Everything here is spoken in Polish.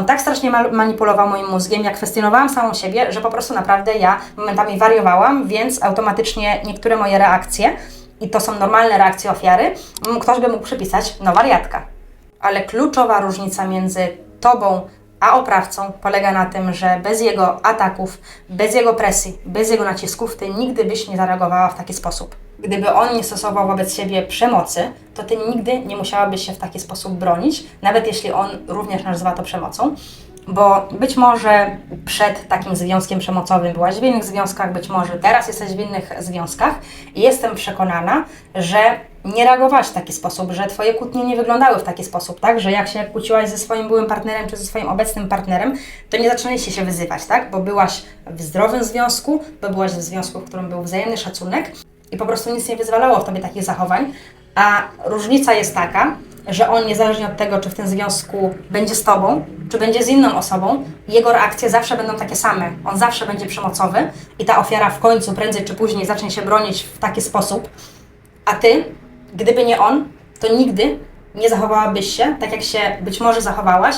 On tak strasznie manipulował moim mózgiem, jak kwestionowałam samą siebie, że po prostu naprawdę ja momentami wariowałam, więc automatycznie niektóre moje reakcje, i to są normalne reakcje ofiary, ktoś by mógł przypisać, no wariatka. Ale kluczowa różnica między tobą a oprawcą polega na tym, że bez jego ataków, bez jego presji, bez jego nacisków, ty nigdy byś nie zareagowała w taki sposób. Gdyby on nie stosował wobec siebie przemocy, to ty nigdy nie musiałabyś się w taki sposób bronić, nawet jeśli on również nazywa to przemocą. Bo być może przed takim związkiem przemocowym byłaś w innych związkach, być może teraz jesteś w innych związkach i jestem przekonana, że nie reagowałaś w taki sposób, że Twoje kłótnie nie wyglądały w taki sposób, tak? Że jak się kłóciłaś ze swoim byłym partnerem czy ze swoim obecnym partnerem, to nie zaczęliście się wyzywać, tak? Bo byłaś w zdrowym związku, bo byłaś w związku, w którym był wzajemny szacunek i po prostu nic nie wyzwalało w Tobie takich zachowań. A różnica jest taka, że on niezależnie od tego, czy w tym związku będzie z Tobą, czy będzie z inną osobą, jego reakcje zawsze będą takie same. On zawsze będzie przemocowy i ta ofiara w końcu, prędzej czy później zacznie się bronić w taki sposób, a Ty, gdyby nie on, to nigdy nie zachowałabyś się tak, jak się być może zachowałaś